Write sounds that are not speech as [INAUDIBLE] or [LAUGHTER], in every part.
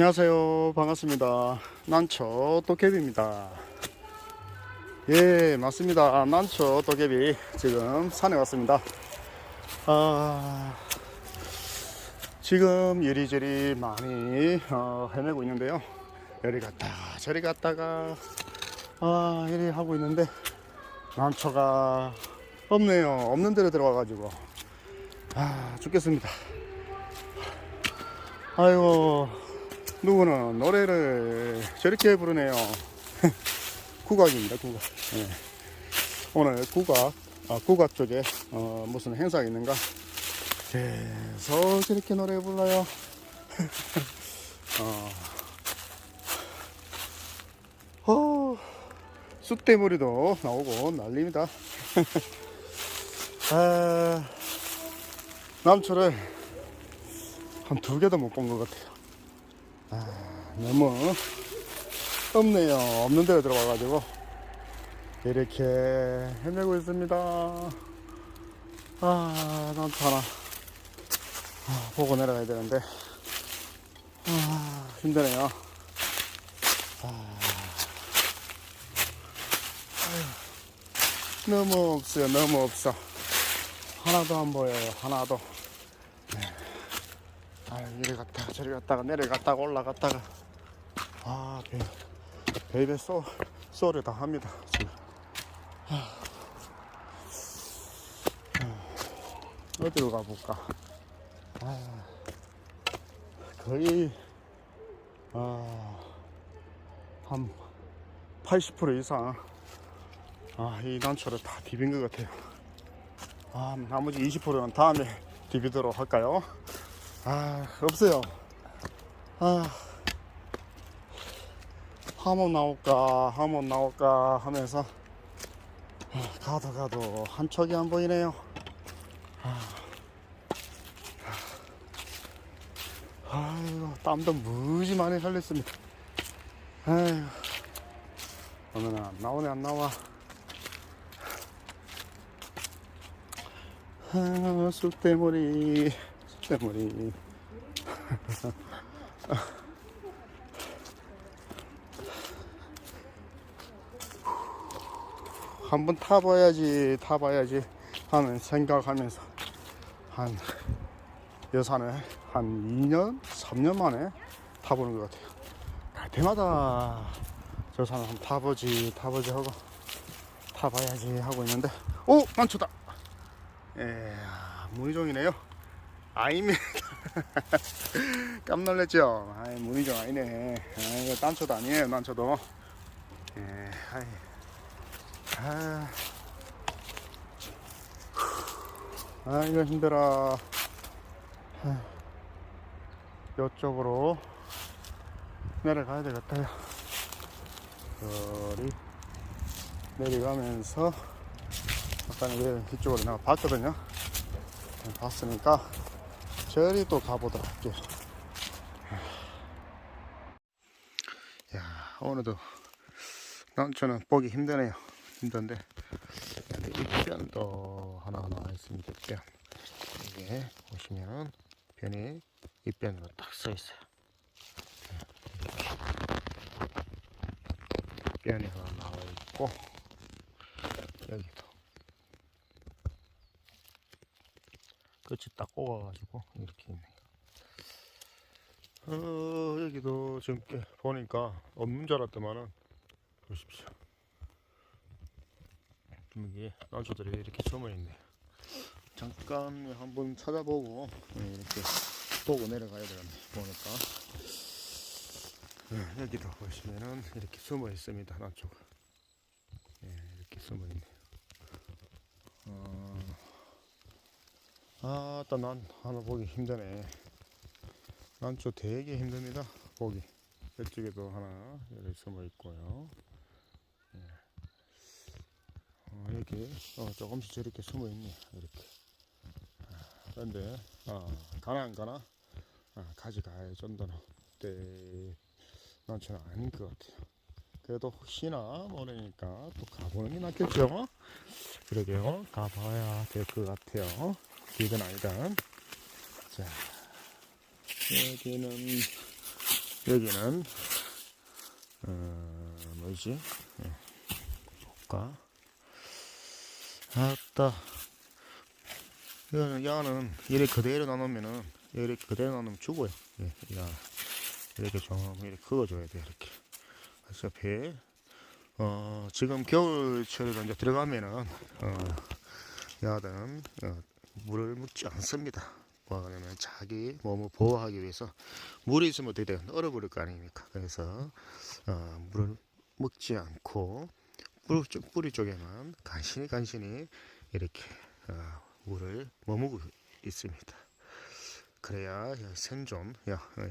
안녕하세요. 반갑습니다. 난초 도깨비입니다. 예, 맞습니다. 난초 도깨비 지금 산에 왔습니다. 아, 지금 이리저리 많이 어, 헤매고 있는데요. 여리 갔다가 저리 갔다가 아, 이리 하고 있는데 난초가 없네요. 없는 데로 들어와 가지고 아, 죽겠습니다. 아이고 누구는 노래를 저렇게 부르네요. [LAUGHS] 국악입니다, 국악. 예. 오늘 국악, 아, 국악 쪽에 어, 무슨 행사가 있는가? 계속 저렇게 노래 불러요. [LAUGHS] 어. 어, 쑥대머리도 나오고 난립니다. [LAUGHS] 아, 남초를 한 두 개도 못 본 것 같아요. 아, 너무 없네요. 없는 데로 들어와가지고 이렇게 헤매고 있습니다. 아, 난또 하나 아, 보고 내려가야 되는데 아, 힘드네요. 아, 아유, 너무 없어요. 너무 없어. 하나도 안 보여요. 하나도. 아, 이리 갔다가 저리 갔다가 내려갔다가 올라갔다가 아, 배, 베이베 쏘, 쏘를 다 합니다. 지금. 어디로 가볼까? 아, 거의, 아, 한 80% 이상, 아, 이 난초를 다 디빈 것 같아요. 아, 나머지 20%는 다음에 디비도록 할까요? 아, 없어요. 아, 한번 나올까, 한번 나올까 하면서 아, 가도 가도 한 척이 안 보이네요. 아, 아이고, 땀도 무지 많이 흘렸습니다. 아이고, 오늘은 안 나오네, 안 나와. 아, 쑥대머리, 쑥대머리. [LAUGHS] 한번 타봐야지, 타봐야지 하는 생각하면서 한 여산을 한 2년, 3년 만에 타보는 것 같아요. 갈 때마다 저 산을 한번 타보지, 타보지 하고 타봐야지 하고 있는데, 오! 만초다! 예, 문희종이네요. 아닙니다. [LAUGHS] 깜놀랐죠? 아이, 문희종 아니네. 아, 이거 딴초도 아니에요, 딴초도. 예, 아이. 아, 아 이거 힘들어. 아, 이쪽으로 내려가야 되겠다요. 저리 내려가면서 아까는 왜 이쪽으로 내가 봤거든요. 봤으니까 저리 또 가보도록 할게요. 야 오늘도 난 저는 보기 힘드네요. 힘든데 입변도 하나 나와 있습니다. 입변 이게 보시면 변이 입변으로 딱 써 있어요. 입변이 하나 나와 있고 여기도 끝이 딱 꼽아가지고 이렇게 있네요. 어, 여기도 지금 꽤 보니까 없는 줄 알았더만은 보십시오. 여기 난초들이 이렇게 숨어 있네요. 잠깐 한번 찾아보고 네, 이렇게 보고 내려가야 되겠네. 보니까 네, 여기도 보시면은 이렇게 숨어 있습니다. 난초가 네, 이렇게 숨어 있네요. 어, 아, 일단 난 하나 보기 힘드네. 난초 되게 힘듭니다. 보기. 이쪽에도 하나 여기 숨어 있고요. 예. 어, 여기 어, 조금씩 저렇게 숨어 있네. 이렇게. 아, 그런데 아, 가나 안 가나? 아, 가져갈 정도는 때 난초는 아닌 것 같아요. 그래도 혹시나 모르니까 또 가보는 게 낫겠죠? 그러게요. 가봐야 될 것 같아요. 길건 아니든. 자, 여기는 여기는 어, 뭐지? 예. 볼까? 아따. 이거는 야는 이렇게 그대로 나누면은 이렇게 그대로 나누면 죽어요. 예, 야 이렇게 좀 이렇게 그어줘야 돼 이렇게. 어차피 어 지금 겨울철에 이제 들어가면은 어 야들은 어, 물을 묻지 않습니다. 뭐냐면 자기 몸을 보호하기 위해서 물이 있으면 어떻게 돼요? 얼어버릴 거 아닙니까? 그래서 어, 물을 먹지 않고 뿌리, 쪽, 뿌리 쪽에만 간신히 간신히 이렇게 어, 물을 머무고 있습니다. 그래야 생존, 야, 어,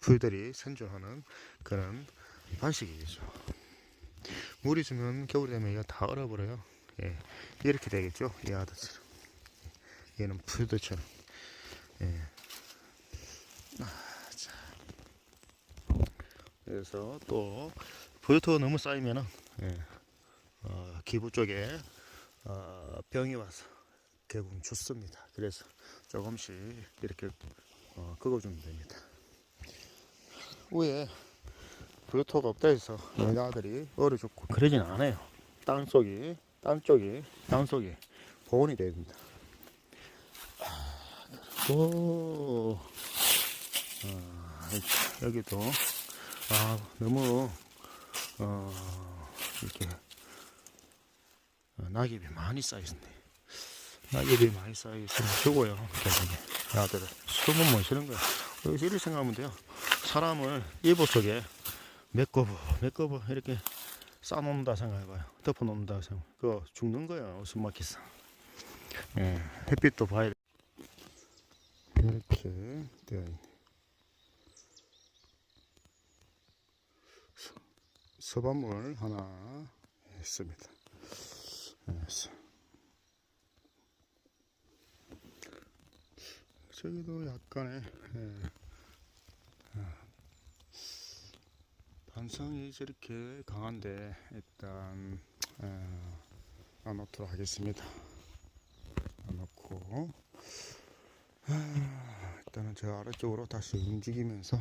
풀들이 생존하는 그런 방식이겠죠. 물 있으면 겨울이 되면 다 얼어버려요. 예, 이렇게 되겠죠. 이. 얘는 풀들처럼. 예. 아, 자. 그래서 또 보요토가 너무 쌓이면은 예, 어, 기부 쪽에 어, 병이 와서 결국 죽습니다. 그래서 조금씩 이렇게 어, 긁어주면 됩니다. 위에 보요토가 없다 해서 여자들이 얼어 죽고 그러진 않아요. 땅 속이 땅 쪽이 땅 속이 보온이 됩니다. 또 아, 여기도 아 너무 어, 이렇게 어, 낙엽이 많이 쌓여있네. 낙엽이 많이 쌓여있으면 죽어요. 결국에 야들은 숨은 못 쉬는 거야. 여기서 이렇게 생각하면 돼요. 사람을 이불 속에 몇 거부 이렇게 쌓아놓는다 생각해봐요. 덮어놓는다 생각. 그거 죽는 거야. 숨 막혀서. 예, 햇빛도 봐야 돼. 이렇게 되어 있네. 서- 서반물 하나 했습니다. 그래서 저기도 약간의 예, 아, 반성이 저렇게 강한데 일단 어, 안 놓도록 하겠습니다. 안 놓고 아, 일단은 저 아래쪽으로 다시 움직이면서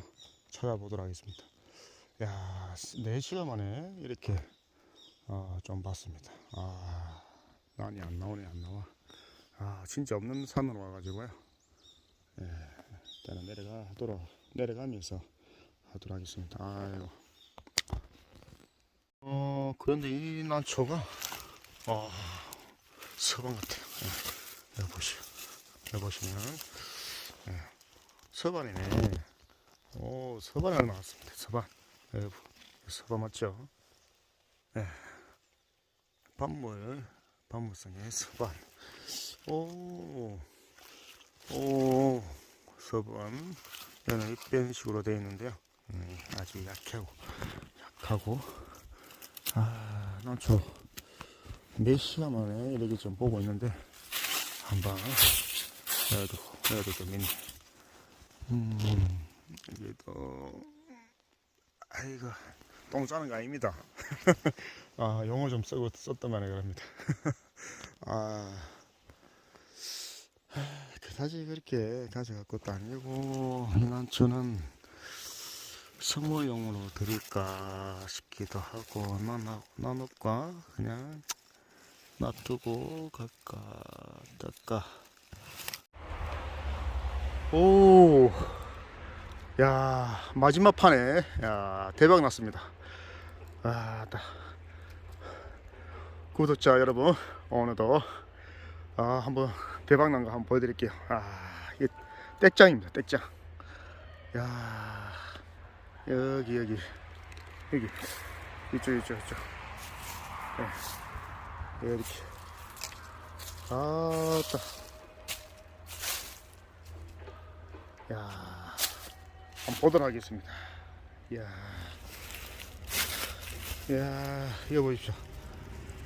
찾아보도록 하겠습니다. 야, 4시간 만에 이렇게 어, 좀 봤습니다. 아, 난이 안 나오네, 안 나와. 아, 진짜 없는 산으로 와가지고요. 예, 일단은 내려가 하도록, 내려가면서 하도록 하겠습니다. 아이고. 어, 그런데 이 난초가, 어, 서방 같아요. 예, 보시오. 여기 보시면, 예, 서반이네. 오, 서반 하나 나왔습니다. 서반. 예, 서반 맞죠? 예. 반물, 반물성의 서반. 오, 오, 서반. 얘는 이런 식으로 되어 있는데요. 음, 아주 약하고, 약하고. 아, 난저 몇 시간 만에 이렇게 좀 보고 있는데, 한방, 여기도, 여기도 좀 있네. 음, 여기도, 아이고, 똥 싸는 거 아닙니다. [LAUGHS] 아, 용어 좀 쓰고 썼단 말이에요, 그럽니다. [LAUGHS] 아, 하, 그다지 그렇게 가져갈 것도 아니고, 난 저는 성모용으로 드릴까 싶기도 하고, 나, 나눌까? 그냥 놔두고 갈까, 딸까. 오, 야, 마지막 판에, 야, 대박 났습니다. 아, 따. 구독자 여러분, 오늘도 아, 한번 대박 난 거 한번 보여드릴게요. 아, 이게 땡짱입니다. 땡짱. 야, 여기 여기 여기 이쪽 이쪽 이쪽. 네. 이렇게. 아 따. 야, 한번 보도록 하겠습니다. 야. 이야, 이거 보십시오.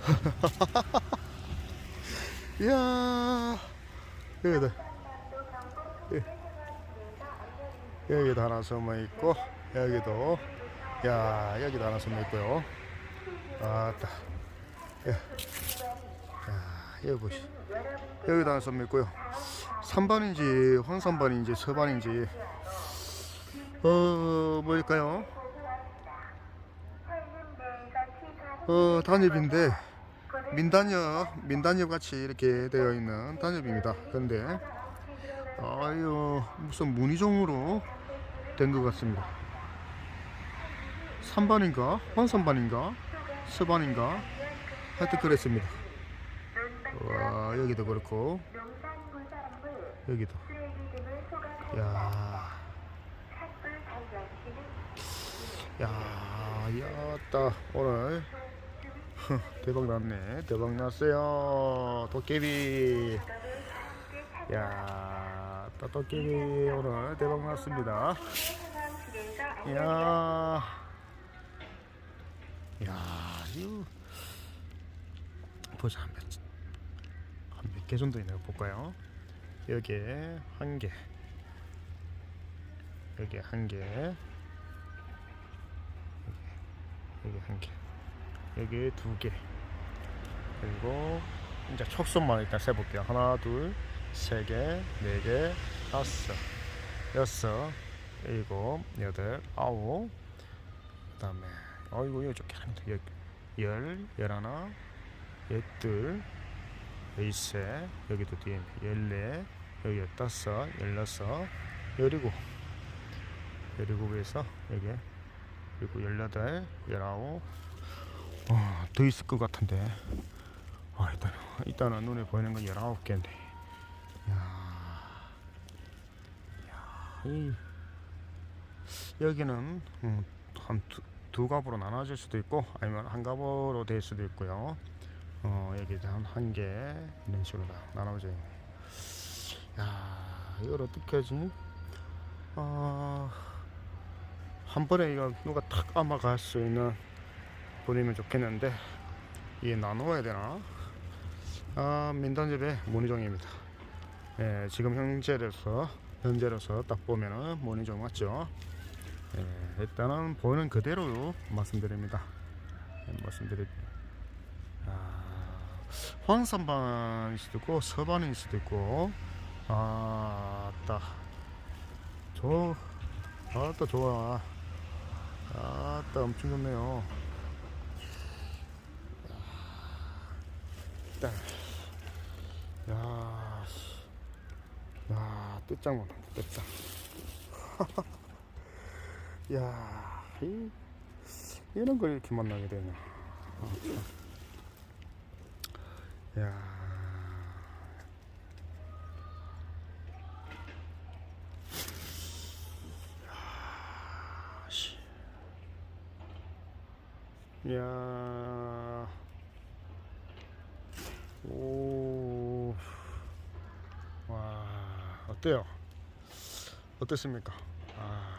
[LAUGHS] 이야, 여기다. 예. 여기도 하나 숨어 있고, 여기도, 야, 여기도 하나 숨어 있고요. 아따. 야, 야, 여기 보시. 여기도 하나 숨어 있고요. 3반인지, 황산반인지, 서반인지, 어 뭘까요? 어 단엽인데 민단엽 민단엽 같이 이렇게 되어 있는 단엽입니다. 그런데 아유 무슨 무늬종으로 된 것 같습니다. 삼반인가 환삼반인가 서반인가 하여튼 그랬습니다. 와 여기도 그렇고 여기도 야. 야, 야따 오늘 대박 났네. 대박 났어요. 도깨비. 야, 따 도깨비 오늘 대박 났습니다. 야, 야, 이거 보자 한 몇, 한몇 개 정도 있나요? 볼까요? 여기에 한 개, 여기 한 개. 여기 한 개, 여기 두 개, 그리고 이제 촉수만 일단 세볼게요. 하나, 둘, 세 개, 네 개, 다섯, 여섯, 일곱, 여덟, 아홉. 그다음에 어이구 이거 좀 잘합니다. 열, 열, 열하나, 열둘, 열세, 여기도 뒤에 열네, 열다섯, 열여섯, 열일곱, 열일곱에서 여기 그리고 18, 19, 어, 더 있을 것 같은데. 아, 일단, 일단은 눈에 보이는 건 19개인데. 야, 야, 이, 여기는 음, 한 두, 두 갑으로 나눠질 수도 있고, 아니면 한 갑으로 될 수도 있고요. 어, 여기 한 한 개, 이런 식으로 다 나눠져 있네. 야, 이걸 어떻게 하지? 아, 한 번에 이거 누가 탁 아마갈 수 있는 분이면 좋겠는데 이게 나눠야 되나? 아 민단집의 문희종입니다. 예, 지금 현재로서 현재로서 딱 보면은 문희종 맞죠? 예, 일단은 보이는 그대로 말씀드립니다. 예, 말씀드릴 아, 황산반일 수도 있고 서반일 수도 있고 아따. 저 아따 좋아. 아따 엄청 좋네요. 일단 야, 씨. 야 만다 뜯장 [LAUGHS] 야 이, 이런 걸 이렇게 만나게 되냐. 아, 참. 야 야. 오. 와, 어때요? 어땠습니까? 아.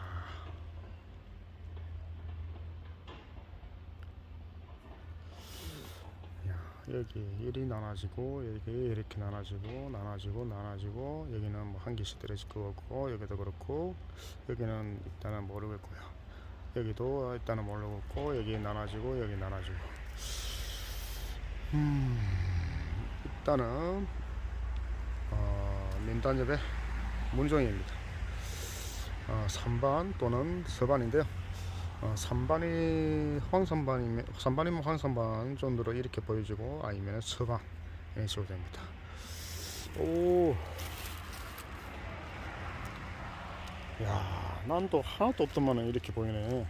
야, 여기 1이 나눠지고 여기 이렇게 나눠지고 나눠지고 나눠지고 여기는 뭐 한 개씩 들어질 거고 여기도 그렇고 여기는 일단은 모르겠고요 여기도 일단은 모르겠고 여기 나눠지고 여기 나눠지고. 음 일단은 어, 민단엽의 문종입니다. 어, 3반 또는 서반인데요. 어, 3반이 황선반이면 3반이면 황선반 정도로 이렇게 보여지고 아니면 서반 이런 식으로 됩니다. 오 야, 난 또 하나도 없더만은 이렇게 보이네.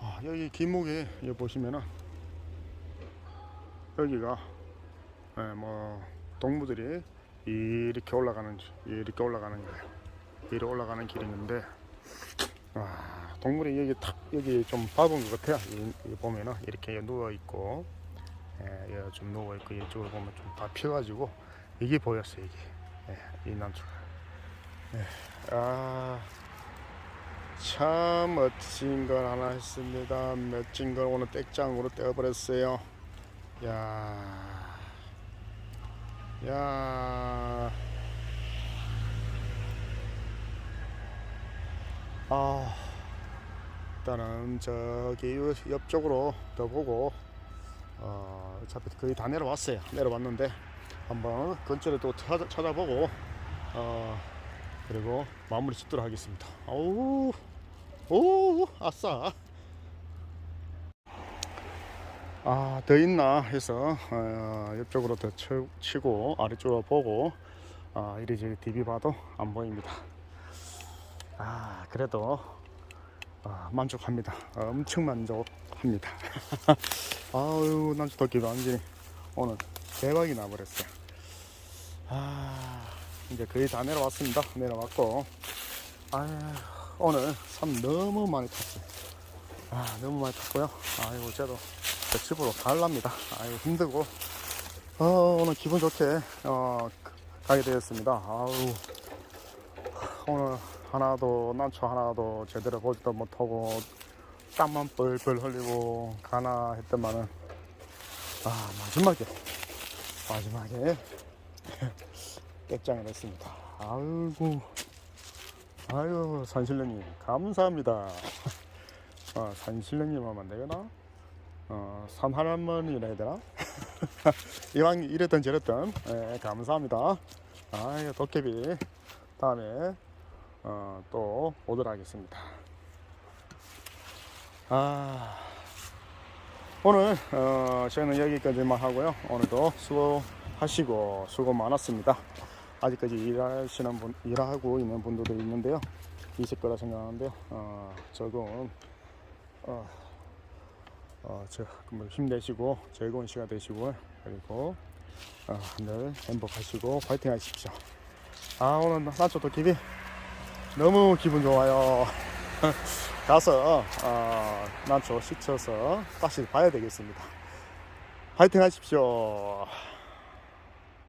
아, 여기 길목에 여기 보시면은 여기가 예, 뭐 동무들이 이렇게 올라가는 이렇게 올라가는 거예요. 위로 올라가는 길이 있는데 아, 동물이 여기 탁 여기 좀 밟은 것 같아요. 이, 이 보면은 이렇게 누워 있고, 예, 여기 좀 누워 있고 이쪽으로 보면 좀다 펴가지고 이게 보였어요. 이게 예, 이 난초가. 예, 아, 참 멋진 걸 하나 했습니다. 멋진 걸 오늘 땡장으로 떼어버렸어요. 야, 야. 아, 일단은 저기 옆쪽으로 더 보고 어, 어차피 거의 다 내려왔어요. 내려왔는데 한번 근처를 또 찾아, 찾아보고 어, 그리고 마무리 짓도록 하겠습니다. 아우, 오, 아싸. 아, 더 있나 해서 어, 옆쪽으로 더 치, 치고 아래쪽으로 보고 아, 이리저리 DB 봐도 안 보입니다. 아, 그래도 아, 만족합니다. 엄청 만족합니다. [LAUGHS] 아유, 난저 덕기도 완전히 오늘 대박이 나버렸어요. 아, 이제 거의 다 내려왔습니다. 내려왔고, 아, 오늘 산 너무 많이 탔어요. 아, 너무 많이 탔고요. 저도 저 집으로 갈랍니다. 아이고, 힘들고, 어, 오늘 기분 좋게, 어, 가게 되었습니다. 아우, 오늘 하나도, 난초 하나도 제대로 보지도 못하고, 땀만 뻘뻘 흘리고 가나 했더만은 아 마지막에 마지막에 [LAUGHS] 떼짱을 했습니다. 아이고 아유 산신령님 감사합니다. [LAUGHS] 아, 산신령님 하면 되거나? 어, 산할머니라 해야 되나? [LAUGHS] 이왕 이랬던 저랬던 예, 감사합니다. 아유 도깨비 다음에 어, 또 오도록 하겠습니다 아, 오늘 어, 저는 여기까지만 하고요. 오늘도 수고하시고 수고 많았습니다. 아직까지 일하시는 분, 일하고 있는 분들도 있는데요. 있을 거라 생각하는데요. 어, 조금 어, 어, 저, 뭐 힘내시고 즐거운 시간 되시고 그리고 어, 늘 행복하시고 파이팅 하십시오. 아 오늘 난초 도깨비 너무 기분 좋아요. [LAUGHS] 가서 어, 난초 시쳐서 다시 봐야 되겠습니다. 파이팅 하십시오.